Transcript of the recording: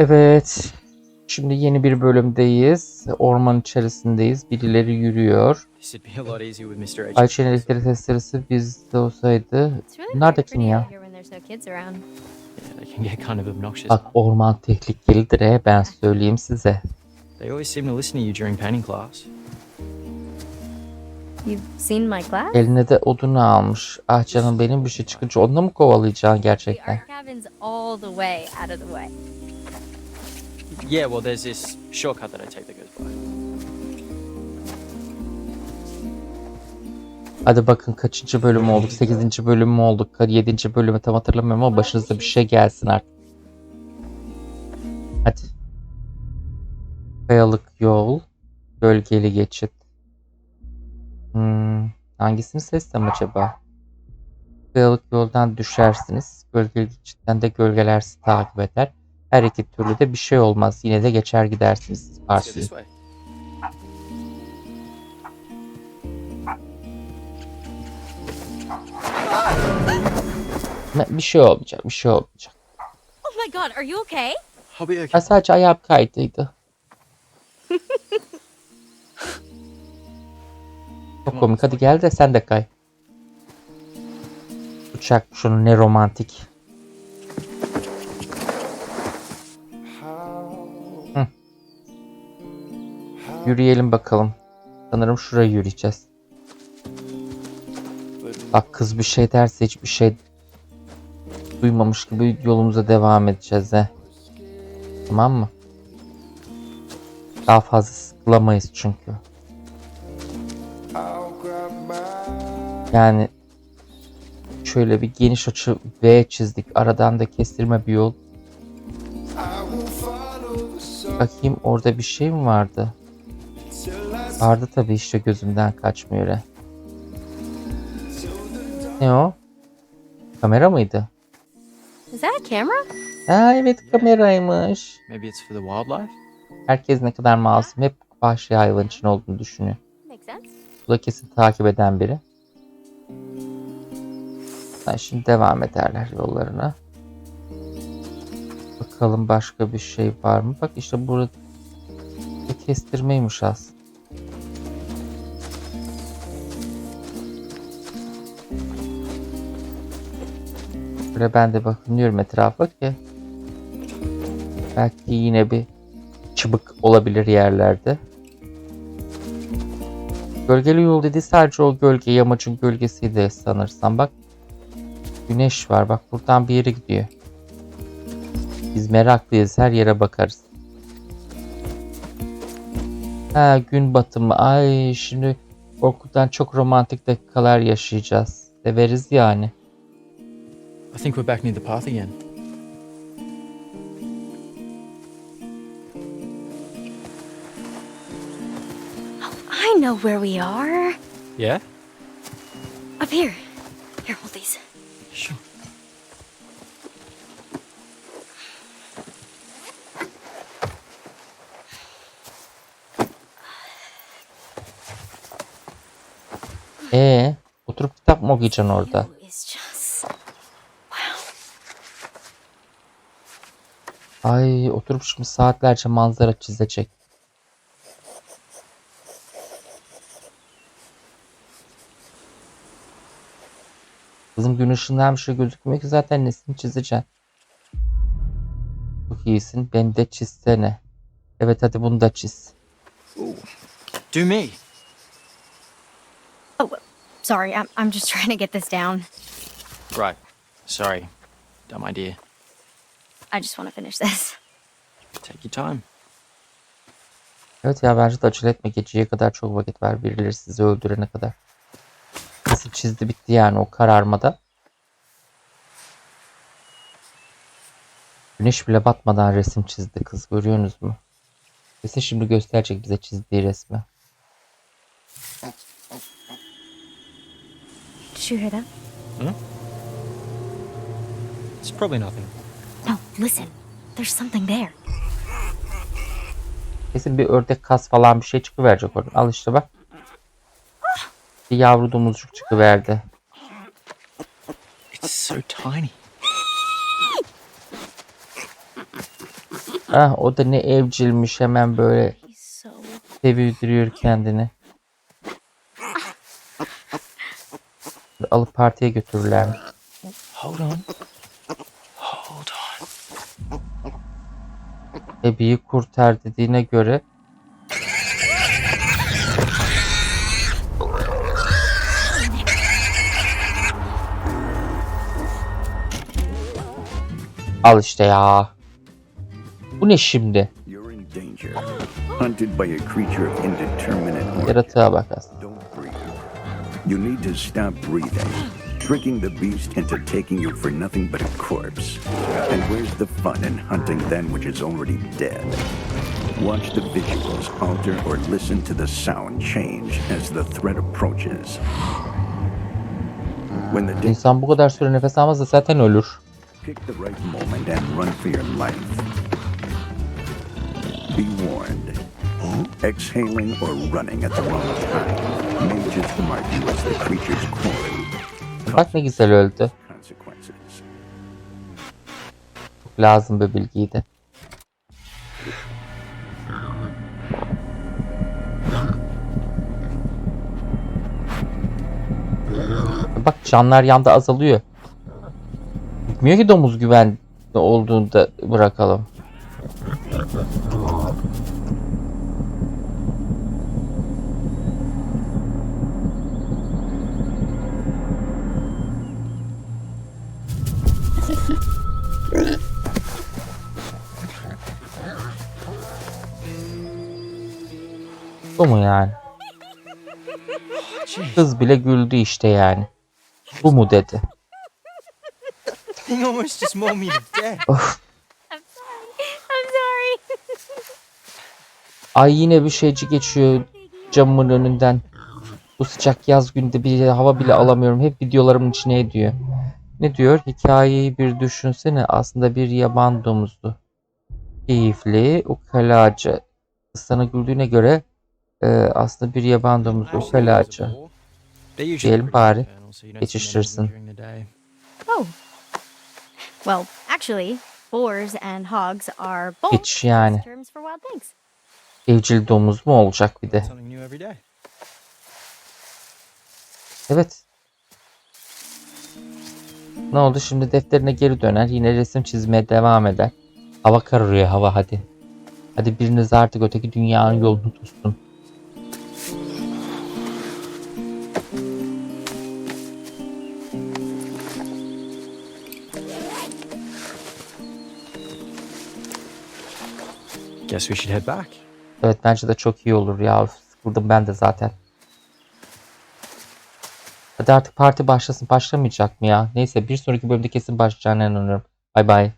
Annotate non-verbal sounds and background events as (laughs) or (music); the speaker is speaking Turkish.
Evet. Şimdi yeni bir bölümdeyiz. Orman içerisindeyiz. Birileri yürüyor. This'd be a lot easier with Mr. H. Ayça'nın elektrik testeresi bizde olsaydı. Pretty kim ya? Bak orman tehlikelidir he ben söyleyeyim size. They always seem to listen to you during painting class. You've seen my class? Eline de odunu almış. Ah canım benim bir şey çıkınca onu mu kovalayacaksın The gerçekten? Yeah, well, there's this shortcut that I take that goes by. Hadi bakın kaçıncı bölüm olduk? 8. bölüm mü olduk? 7. bölümü tam hatırlamıyorum ama başınıza bir şey gelsin artık. Hadi. Kayalık yol. Gölgeli geçit. Hmm, hangisini seçsem acaba? Kayalık yoldan düşersiniz. Gölgeli geçitten de gölgeler sizi takip eder. Her iki türlü de bir şey olmaz. Yine de geçer gidersiniz. Way. Bir şey olmayacak. Bir şey olmayacak. Oh my god, are you okay? I'll be okay. Ha, sadece ayağım kaydıydı. (laughs) Çok komik. Hadi gel de sen de kay. Uçak şunu ne romantik. Yürüyelim bakalım. Sanırım şuraya yürüyeceğiz. Bak kız bir şey derse hiçbir şey duymamış gibi yolumuza devam edeceğiz he. Tamam mı? Daha fazla sıkılamayız çünkü. Yani şöyle bir geniş açı V çizdik. Aradan da kestirme bir yol. Bakayım orada bir şey mi vardı? Vardı tabii işte gözümden kaçmıyor. he. Ne o? Kamera mıydı? Is that a camera? Ha evet kameraymış. Maybe it's for the wildlife? Herkes ne kadar masum hep vahşi hayvan için olduğunu düşünüyor. Makes sense. Bu da kesin takip eden biri. Ha, şimdi devam ederler yollarına. Bakalım başka bir şey var mı? Bak işte burada bir kestirmeymiş aslında. Böyle ben de bakınıyorum etrafa ki belki yine bir çıbık olabilir yerlerde. Gölgeli yol dedi sadece o gölge yamacın gölgesiydi sanırsam bak. Güneş var bak buradan bir yere gidiyor. Biz meraklıyız her yere bakarız. Ha gün batımı ay şimdi korkudan çok romantik dakikalar yaşayacağız. Severiz yani. I think we're back near the path again. I know where we are. Yeah? Up here. Here, hold these. Sure. Ee, oturup kitap mı okuyacaksın orada? View is just wow. Ay oturup şimdi saatlerce manzara çizecek. Kızım gün ışığından bir şey gözükmüyor ki zaten nesini çizeceksin. Çok iyisin. Beni de çizsene. Evet hadi bunu da çiz. Do me. Oh, sorry. I'm I'm just trying to get this down. Right. Sorry. Dumb idea. I just want to finish this. Take your time. Evet ya bence de acele etme. Geceye kadar çok vakit var. Birileri sizi öldürene kadar. Nasıl çizdi bitti yani o kararmada. Güneş bile batmadan resim çizdi kız. Görüyorsunuz mu? Kesin şimdi gösterecek bize çizdiği resmi. Did you hear that? It's probably nothing. Listen. There's something there. Kesin bir ördek kas falan bir şey çıkıverecek oradan. Al işte bak. Bir yavru domuzcuk çıkıverdi. It's so tiny. Ah o da ne evcilmiş hemen böyle He's so. sevdiriyor kendini. Alıp partiye götürürler. Hold on. Hold on. Ebi'yi kurtar dediğine göre Al işte ya. Bu ne şimdi? Yaratığa bak aslında. You need to stop breathing, tricking the beast into taking you for nothing but a corpse. And where's the fun in hunting then which is already dead? Watch the visuals alter or listen to the sound change as the threat approaches. When the İnsan bu kadar süre nefes almazsa zaten ölür. Pick the right moment and run for your life. Be warned. Exhaling or running at the wrong time may just mark you as the creature's quarry. Bak ne güzel öldü. Çok lazım bir bilgiydi. Bak canlar yanda azalıyor. Bitmiyor ki domuz güvenli olduğunda bırakalım. Bu mu yani? Kız bile güldü işte yani. Bu mu dedi. Thing almost just mauled me to death. I'm sorry. I'm sorry. Ay yine bir şeyci geçiyor camımın önünden. Bu sıcak yaz günde bir hava bile alamıyorum. Hep videolarımın içine ediyor. Ne diyor? Hikayeyi bir düşünsene. Aslında bir yaban domuzdu. Keyifli, ukalaca. Sana güldüğüne göre e, aslında bir yaban domuzu. They're usually Diyelim bari geçiştirsin. Oh. Well, actually, boars and hogs are both Hiç yani. terms for wild things. Evcil domuz mu olacak bir de? Evet. Ne oldu şimdi defterine geri döner. Yine resim çizmeye devam eder. Hava kararıyor hava hadi. Hadi biriniz artık öteki dünyanın yolunu tutsun. Guess we should head back. Evet bence de çok iyi olur ya. Üf, Sıkıldım ben de zaten. Hadi artık parti başlasın. Başlamayacak mı ya? Neyse bir sonraki bölümde kesin başlayacağına inanıyorum. Bay bay.